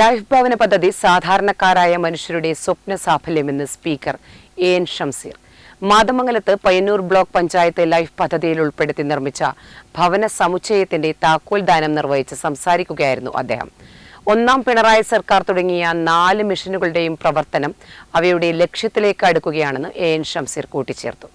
Life ഭവന പദ്ധതി സാധാരണക്കാരായ മനുഷ്യരുടെ സ്വപ്ന സാഫല്യമെന്ന് സ്പീക്കർ എ എൻ ഷംസീർ മാതമംഗലത്ത് പയ്യന്നൂർ ബ്ലോക്ക് പഞ്ചായത്ത് ലൈഫ് പദ്ധതിയിൽ ഉൾപ്പെടുത്തി നിർമ്മിച്ച ഭവന സമുച്ചയത്തിന്റെ താക്കോൽ ദാനം നിർവഹിച്ച് സംസാരിക്കുകയായിരുന്നു അദ്ദേഹം. ഒന്നാം പിണറായി സർക്കാർ തുടങ്ങിയ നാല് മിഷനുകളുടെയും പ്രവർത്തനം അവയുടെ ലക്ഷ്യത്തിലേക്ക് അടുക്കുകയാണെന്ന് എ എൻ ഷംസീർ കൂട്ടിച്ചേർത്തു.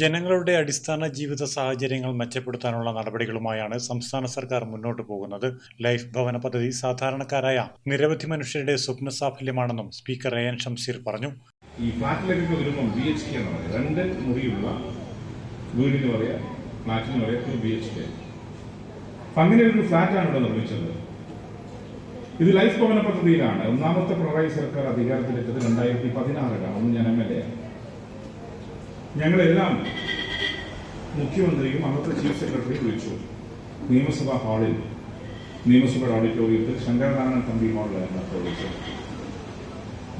ജനങ്ങളുടെ അടിസ്ഥാന ജീവിത സാഹചര്യങ്ങൾ മെച്ചപ്പെടുത്താനുള്ള നടപടികളുമായാണ് സംസ്ഥാന സർക്കാർ മുന്നോട്ട് പോകുന്നത്. ലൈഫ് ഭവന പദ്ധതി സാധാരണക്കാരായ നിരവധി മനുഷ്യരുടെ സ്വപ്ന സാഫല്യമാണെന്നും സ്പീക്കർ എ എൻ ഷംസീർ പറഞ്ഞു. ഈ ഫ്ലാറ്റിലേക്ക് വരുമ്പോൾ ബി എച്ച് കെ രണ്ട് മുറിയുള്ള വീടിന് പറയാം ഫ്ലാറ്റിന് പറയാം ബി എച്ച് കെ അങ്ങനെ ഒരു ഫ്ലാറ്റാണ് ഇവിടെ നിർമ്മിച്ചത്. ഇത് ലൈഫ് ഭവന പദ്ധതിയിലാണ്. ഒന്നാമത്തെ പിണറായി സർക്കാർ അധികാരത്തിലെത്തിയത് രണ്ടായിരത്തി പതിനാറിലാണ്. അന്ന് ഞാൻ എം എൽ എ ഞങ്ങളെല്ലാം മുഖ്യമന്ത്രിയും അന്നത്തെ ചീഫ് സെക്രട്ടറിയും വിളിച്ചു. നിയമസഭാ ഹാളിൽ നിയമസഭയുടെ ഓഡിറ്റോറിയത്തിൽ ശങ്കരനാരായണൻ തമ്പി ഹാളിലായിരുന്നു അപ്പോൾ വിളിച്ചത്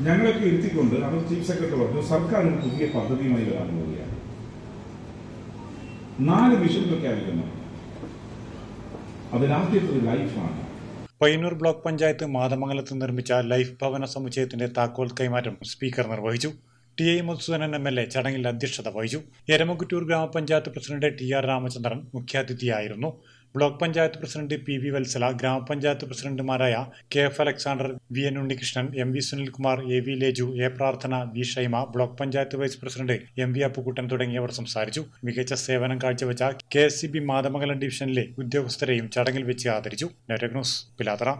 ഞങ്ങളൊക്കെ ഇരുത്തിക്കൊണ്ട് അന്ന് ചീഫ് സെക്രട്ടറി പറഞ്ഞു സർക്കാർ ഒരു പുതിയ പദ്ധതിയുമായി വരാൻ പോവുകയാണ്. നാല് മിഷൻ പ്രഖ്യാപിക്കുന്നു അതിലാദ്യത്തെ ലൈഫാണ്. പയ്യന്നൂർ ബ്ലോക്ക് പഞ്ചായത്ത് മാതമംഗലത്ത് നിർമ്മിച്ച ലൈഫ് ഭവന സമുച്ചയത്തിന്റെ താക്കോൽ കൈമാറ്റം സ്പീക്കർ നിർവഹിച്ചു. T I Madhusoodanan M L A ചടങ്ങിൽ അധ്യക്ഷത വഹിച്ചു. എരമകുറ്റൂർ ഗ്രാമപഞ്ചായത്ത് president T R Ramachandran മുഖ്യാതിഥിയായിരുന്നു. Block panchayat president P V Vatsala grama panchayat പ്രസിഡന്റുമാരായ K F Alexander V N Unnikrishnan M V Sunilkumar A V Leju A Prarthana V Shaima block panchayat vice president M V Appukuttan തുടങ്ങിയവർ സംസാരിച്ചു. മികച്ച സേവനം കാഴ്ചവെച്ച K S C B Mathamangalam ഡിവിഷനിലെ ഉദ്യോഗസ്ഥരെയും ചടങ്ങിൽ വെച്ച് ആദരിച്ചു. നെറ്റക് ന്യൂസ് പിലാത്തറ